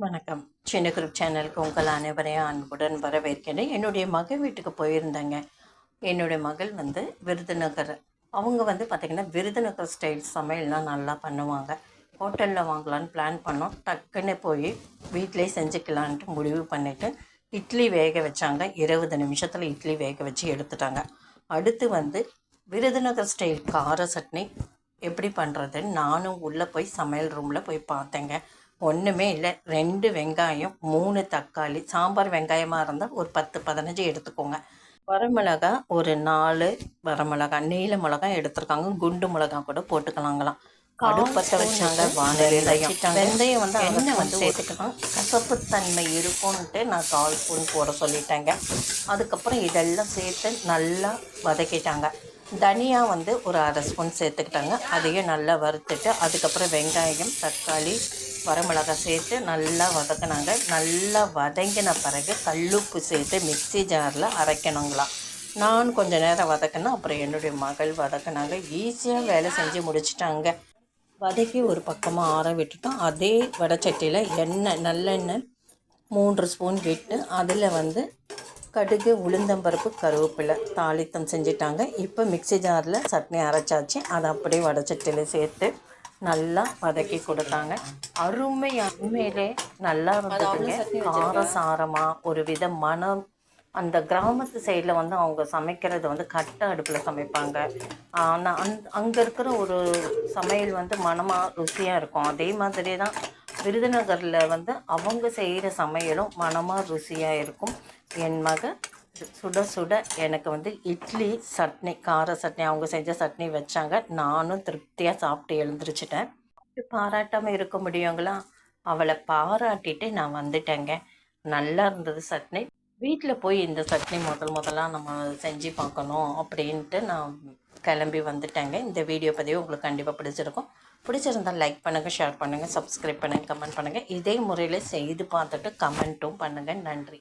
வணக்கம். சின்ன குரூப் சேனலுக்கு உங்கள் அனைவரையும் அன்புடன் வரவேற்கிறேன். என்னுடைய மகள் வீட்டுக்கு போயிருந்தேங்க. என்னுடைய மகள் வந்து விருதுநகர். அவங்க வந்து பார்த்திங்கன்னா விருதுநகர் ஸ்டைல் சமையல்லாம் நல்லா பண்ணுவாங்க. ஹோட்டலில் வாங்கலான்னு பிளான் பண்ணோம். டக்குன்னு போய் வீட்டிலே செஞ்சுக்கலான்ட்டு முடிவு பண்ணிவிட்டு இட்லி வேக வச்சாங்க. இருபது நிமிஷத்தில் இட்லி வேக வச்சு எடுத்துட்டாங்க. அடுத்து வந்து விருதுநகர் ஸ்டைல் கார சட்னி எப்படி பண்ணுறதுன்னு நானும் உள்ளே போய் சமையல் ரூமில் போய் பார்த்தேங்க. ஒன்றுமே இல்லை. ரெண்டு வெங்காயம் மூணு தக்காளி. சாம்பார் வெங்காயமாக இருந்தால் ஒரு பத்து பதினஞ்சு எடுத்துக்கோங்க. வரமிளகா ஒரு நாலு வரமிளகா நீல மிளகா எடுத்துருக்காங்க. குண்டு மிளகா கூட போட்டுக்கலாங்களாம். அடுப்பத்தை வச்சாங்க வானலியில் வச்சுட்டாங்க. வெந்தயம் வந்து எண்ணெய் வந்து சேர்த்துக்கலாம். கசப்புத்தன்மை இருக்கும்ன்ட்டு நான் கால் ஸ்பூன் போட சொல்லிட்டேங்க. அதுக்கப்புறம் இதெல்லாம் சேர்த்து நல்லா வதக்கிட்டாங்க. தனியா வந்து ஒரு அரை ஸ்பூன் சேர்த்துக்கிட்டாங்க. அதையும் நல்லா வறுத்துட்டு அதுக்கப்புறம் வெங்காயம் தக்காளி வரமிளகாய் சேர்த்து நல்லா வதக்கினாங்க. நல்லா வதங்கின பிறகு கல்லுப்பு சேர்த்து மிக்ஸி ஜாரில் அரைக்கணுங்களாம் நான் கொஞ்ச நேரம் வதக்கினேன் அப்புறம் என்னுடைய மகள் வதக்கினாங்க. ஈஸியாக வேலை செஞ்சு முடிச்சிட்டாங்க. வதக்கி ஒரு பக்கமாக ஆற விட்டுட்டோம். அதே வடச்சட்டியில் எண்ணெய் நல்லெண்ணெய் மூன்று ஸ்பூன் விட்டு அதில் வந்து கடுகு உளுந்தம்பருப்பு கருவேப்பிலை தாளித்தம் செஞ்சிட்டாங்க. இப்போ மிக்ஸி ஜாரில் சட்னி அரைச்சாச்சு. அதை அப்படியே வடச்சட்டியில் சேர்த்து நல்லா வதக்கி கொடுத்தாங்க. அருமையாக உண்மையிலே நல்லா இருந்ததுங்க காரசாரமாக ஒரு வித மனம் அந்த கிராமத்து சைடில் வந்து அவங்க சமைக்கிறது வந்து கட்ட அடுப்பில் சமைப்பாங்க. ஆனால் அந் அங்கே இருக்கிற ஒரு சமையல் வந்து மனமாக ருசியாக இருக்கும். அதே மாதிரி தான் விருதுநகரில் வந்து அவங்க செய்கிற சமையலும் மனமாக ருசியாக இருக்கும். என் மக சுட சுட எனக்கு வந்து இட்லி சட்னி கார சட்னி அவங்க செஞ்ச சட்னி வச்சாங்க. நானும் திருப்தியாக சாப்பிட்டு எழுந்திரிச்சிட்டேன். பாராட்டாமல் இருக்க முடியுங்களா? அவளை பாராட்டிட்டு நான் வந்துட்டேங்க. நல்லா இருந்தது சட்னி. வீட்டில் போய் இந்த சட்னி முதல் முதலாக நம்ம செஞ்சு பார்க்கணும் அப்படின்ட்டு நான் கிளம்பி வந்துட்டேங்க. இந்த வீடியோ பதிவு உங்களுக்கு கண்டிப்பாக பிடிச்சிருக்கும். பிடிச்சிருந்தால் லைக் பண்ணுங்கள் ஷேர் பண்ணுங்கள் சப்ஸ்கிரைப் பண்ணுங்கள் கமெண்ட் பண்ணுங்கள் இதே முறையில் செய்து பார்த்துட்டு கமெண்ட்டும் பண்ணுங்கள் நன்றி.